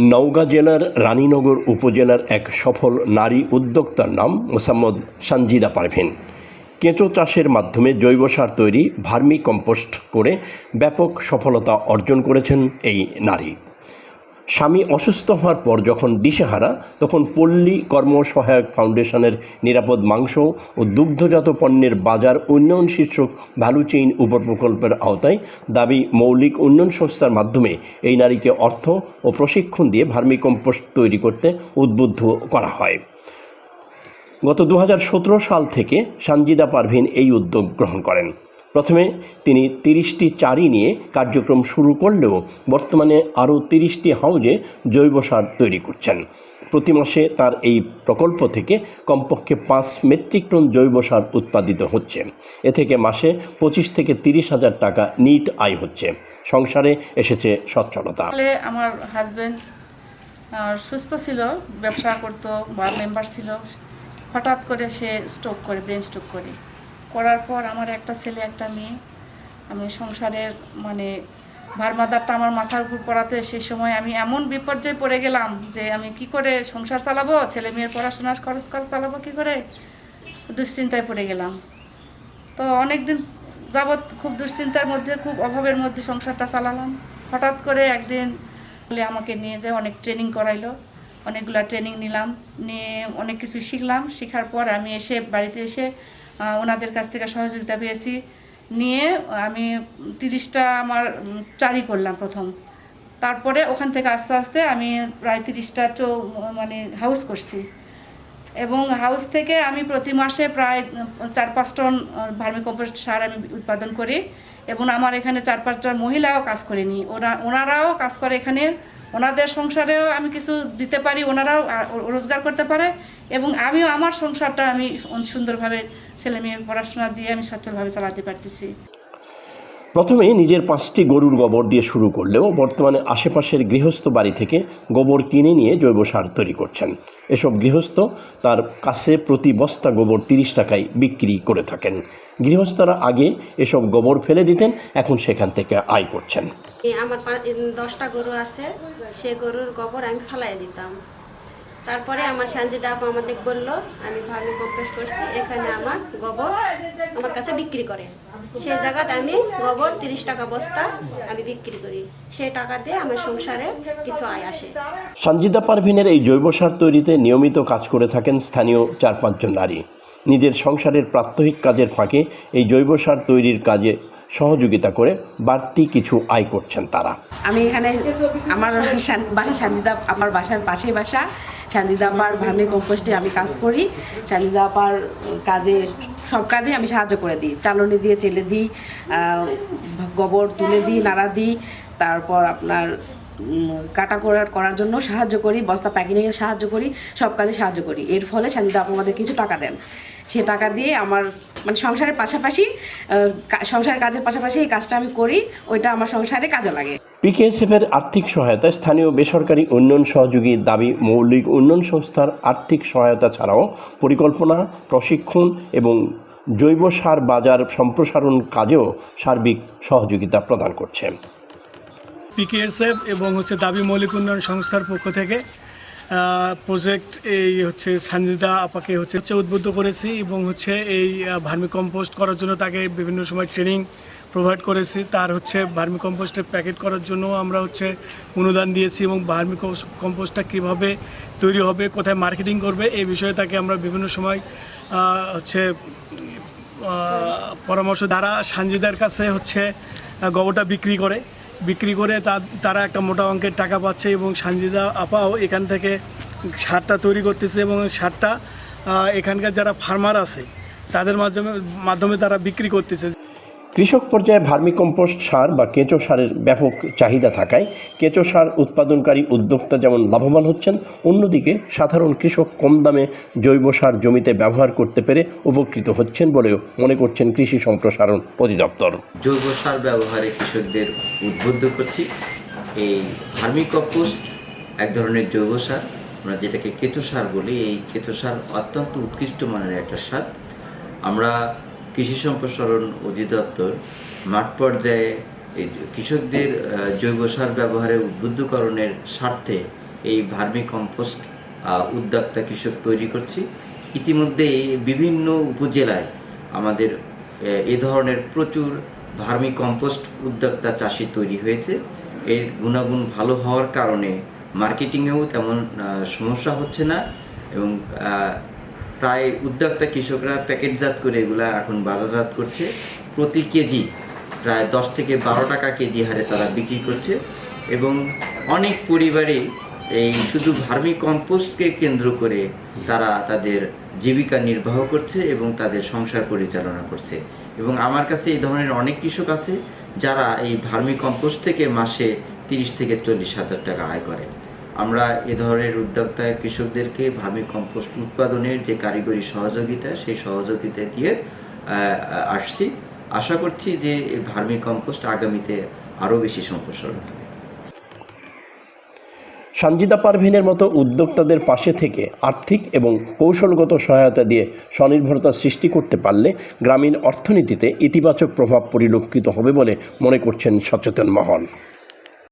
নওগাঁ জেলার রানীনগর উপজেলার এক সফল নারী উদ্যোক্তার নাম মোসাম্মদ সানজিদা পারভিন। কেঁচো চাষের মাধ্যমে জৈব সার তৈরি ভার্মি কম্পোস্ট করে ব্যাপক সফলতা অর্জন করেছেন এই নারী। স্বামী অসুস্থ হওয়ার পর যখন দিশেহারা, তখন পল্লী কর্মসহায়ক ফাউন্ডেশনের নিরাপদ মাংস ও দুগ্ধজাত পণ্যের বাজার উন্নয়ন শীর্ষক ভ্যালু চেইন উপপ্রকল্পের আওতায় দাবি মৌলিক উন্নয়ন সংস্থার মাধ্যমে এই নারীকে অর্থ ও প্রশিক্ষণ দিয়ে ভার্মিকম্পোস্ট তৈরি করতে উদ্বুদ্ধ করা হয়। গত দু হাজার সতেরো সাল থেকে সানজিদা পারভিন এই উদ্যোগ গ্রহণ করেন। প্রথমে তিনি তিরিশটি চারি নিয়ে কার্যক্রম শুরু করলেও বর্তমানে আরও তিরিশটি হাউজে জৈব সার তৈরি করছেন। প্রতি মাসে তার এই প্রকল্প থেকে কমপক্ষে পাঁচ মেট্রিক টন জৈব সার উৎপাদিত হচ্ছে। এ থেকে মাসে পঁচিশ থেকে তিরিশ হাজার টাকা নিট আয় হচ্ছে। সংসারে এসেছে সচ্ছলতা। আমার হাজব্যান্ড সুস্থ ছিল, ব্যবসা করতো বা মেম্বার ছিল। হঠাৎ করে সে স্ট্রোক করে ব্রেন স্ট্রোক করে। করার পর আমার একটা ছেলে, একটা মেয়ে। আমি সংসারের মানে ভারমাদারটা আমার মাথার উপর পড়াতে সেই সময় আমি এমন বিপর্যয়ে পড়ে গেলাম যে আমি কি করে সংসার চালাবো? ছেলে মেয়ের পড়াশোনার খরচ খরচ চালাবো কি করে? দুশ্চিন্তায় পড়ে গেলাম। তো অনেক দিন যাবৎ খুব দুশ্চিন্তার মধ্যে, খুব অভাবের মধ্যে সংসারটা চালালাম। হঠাৎ করে একদিন বলে আমাকে নিয়ে যে অনেক ট্রেনিং করাইলো। অনেকগুলা ট্রেনিং নিলাম। নিয়ে অনেক কিছু শিখলাম। শেখার পর আমি এসে বাড়িতে এসে ওনাদের কাছ থেকে সহযোগিতা পেয়েছি। নিয়ে আমি তিরিশটা আমার চারি করলাম প্রথম। তারপরে ওখান থেকে আস্তে আস্তে আমি প্রায় তিরিশটা চৌ মানে হাউস করছি। এবং হাউস থেকে আমি প্রতি মাসে প্রায় চার পাঁচ টন ভার্মি কম্পোস্ট সার আমি উৎপাদন করি। এবং আমার এখানে চার পাঁচজন মহিলাও কাজ করে নি। ওরা, ওনারাও কাজ করে এখানে। ওনাদের সংসারেও আমি কিছু দিতে পারি, ওনারাও রোজগার করতে পারে। এবং আমিও আমার সংসারটা আমি সুন্দরভাবে ছেলে মেয়ের পড়াশোনা দিয়ে আমি সচ্ছলভাবে চালাতে পারতেছি। প্রথমে নিজের পাঁচটি গরুর গোবর দিয়ে শুরু করলেও বর্তমানে আশেপাশের গৃহস্থ বাড়ি থেকে গোবর কিনে নিয়ে জৈব সার তৈরি করছেন। এসব গৃহস্থ তার কাছে প্রতি বস্তা গোবর তিরিশ টাকায় বিক্রি করে থাকেন। গৃহস্থরা আগে এসব গোবর ফেলে দিতেন এখন সেখান থেকে আয় করছেন। আমার দশটা গরু আছে সে গরুর গোবর আমি ফেলাই দিতাম। তারপরে আমার সঞ্জিদা আপা আমাদের বলল, আমি ভার্মি কম্পোস্ট করছি, এখানে আমার গোবর আমার কাছে বিক্রি করে। সেই জায়গাতে আমি গোবর তিরিশ টাকা বস্তা আমি বিক্রি করি। সেই টাকা দিয়ে আমার সংসারে কিছু আয় আসে। সঞ্জিদা পারভিনের এই জৈব সার তৈরিতে নিয়মিত কাজ করে থাকেন স্থানীয় চার পাঁচজন নারী। নিজের সংসারের প্রাত্যহিক কাজের ফাঁকে এই জৈব সার তৈরির কাজে সহযোগিতা করে বাড়তি কিছু আয় করছেন তারা। আমি এখানে আমার বাসা সানজিদা আমার বাসার পাশে বাসা। সানজিদা আপার ভার্মি কম্পোস্টে আমি কাজ করি। সানজিদা কাজে সব কাজে আমি সাহায্য করে দিই। চালনি দিয়ে চেলে দিই গোবর তুলে দিই, নাড়া দিই। তারপর আপনার কাটা করার করার জন্য সাহায্য করি, বস্তা প্যাকিংয়ে সাহায্য করি, সব কাজে সাহায্য করি। এর ফলে আপা আমাদের কিছু টাকা দেন। সে টাকা দিয়ে আমার মানে সংসারের পাশাপাশি সংসারের কাজের পাশাপাশি এই কাজটা আমি করি, ওইটা আমার সংসারে কাজে লাগে। পিকেএসএফের আর্থিক সহায়তায় স্থানীয় বেসরকারি উন্নয়ন সহযোগী দাবি, মৌলিক উন্নয়ন সংস্থার আর্থিক সহায়তা ছাড়াও পরিকল্পনা, প্রশিক্ষণ এবং জৈব সার বাজার সম্প্রসারণ কাজেও সার্বিক সহযোগিতা প্রদান করছে। পিকেএসএফ এবং হচ্ছে দাবি মৌলিক উন্নয়ন সংস্থার পক্ষ থেকে প্রজেক্ট এই হচ্ছে সানজিদা আপাকে হচ্ছে হচ্ছে উদ্বুদ্ধ করেছি এবং হচ্ছে এই ভার্মি কম্পোস্ট করার জন্য তাকে বিভিন্ন সময় ট্রেনিং প্রোভাইড করেছি। তার হচ্ছে ভার্মি কম্পোস্টের প্যাকেট করার জন্য আমরা হচ্ছে অনুদান দিয়েছি এবং ভার্মি কম্পোস্টটা কীভাবে তৈরি হবে, কোথায় মার্কেটিং করবে, এই বিষয়ে তাকে আমরা বিভিন্ন সময় হচ্ছে পরামর্শ দ্বারা সানজিদার কাছে হচ্ছে গোবরটা বিক্রি করে। বিক্রি করে তারা একটা মোটা অঙ্কের টাকা পাচ্ছে এবং সানজিদা আপাও এখান থেকে সারটা তৈরি করতেছে এবং সারটা এখানকার যারা ফার্মার আছে, তাদের মাধ্যমে মাধ্যমে তারা বিক্রি করতেছে। কৃষক পর্যায়ে ভার্মিকম্পোস্ট সার বা কেঁচো সারের ব্যাপক চাহিদা থাকায় কেঁচো সার উৎপাদনকারী উদ্যোক্তা যেমন লাভবান হচ্ছেন, অন্যদিকে সাধারণ কৃষক কম দামে জৈব সার জমিতে ব্যবহার করতে পেরে উপকৃত হচ্ছেন বলেও মনে করছেন কৃষি সম্প্রসারণ অধিদপ্তর। জৈব সার ব্যবহারে কৃষকদের উদ্বুদ্ধ করছি। এই ভার্মি কম্পোস্ট এক ধরনের জৈব সার, আমরা যেটাকে কেঁচো সার বলি। এই কেঁচো সার অত্যন্ত উৎকৃষ্ট মানের একটা সার। আমরা কৃষি সম্প্রসারণ অধিদপ্তর মাঠ পর্যায়ে কৃষকদের জৈব সার ব্যবহারে উদ্বুদ্ধকরণের স্বার্থে এই ভার্মি কম্পোস্ট উদ্যোক্তা কৃষক তৈরি করছি। ইতিমধ্যে বিভিন্ন উপজেলায় আমাদের, এ ধরনের প্রচুর ভার্মি কম্পোস্ট উদ্যোক্তা চাষি তৈরি হয়েছে। এর গুণাগুণ ভালো হওয়ার কারণে মার্কেটিংয়েও তেমন সমস্যা হচ্ছে না এবং প্রায় উদ্যোক্তা কৃষকরা প্যাকেটজাত করে এগুলা এখন বাজারজাত করছে। প্রতি কেজি প্রায় দশ থেকে বারো টাকা কেজি হারে তারা বিক্রি করছে এবং অনেক পরিবারে এই শুধু ভার্মি কম্পোস্টকে কেন্দ্র করে তারা তাদের জীবিকা নির্বাহ করছে এবং তাদের সংসার পরিচালনা করছে। এবং আমার কাছে এই ধরনের অনেক কৃষক আছে যারা এই ভার্মি কম্পোস্ট থেকে মাসে তিরিশ থেকে চল্লিশ হাজার টাকা আয় করে। আমরা এ ধরনের উদ্যোক্তা কৃষকদেরকে ভার্মি কম্পোস্ট উৎপাদনের যে কারিগরি সহযোগিতা, সেই সহযোগিতা দিয়ে আসছি। আশা করছি যে ভার্মি কম্পোস্ট আগামীতে আরও বেশি সম্প্রসারণ হবে। সঞ্জিদা পারভিনের মতো উদ্যোক্তাদের পাশে থেকে আর্থিক এবং কৌশলগত সহায়তা দিয়ে স্বনির্ভরতা সৃষ্টি করতে পারলে গ্রামীণ অর্থনীতিতে ইতিবাচক প্রভাব পরিলক্ষিত হবে বলে মনে করছেন সচেতন মহল।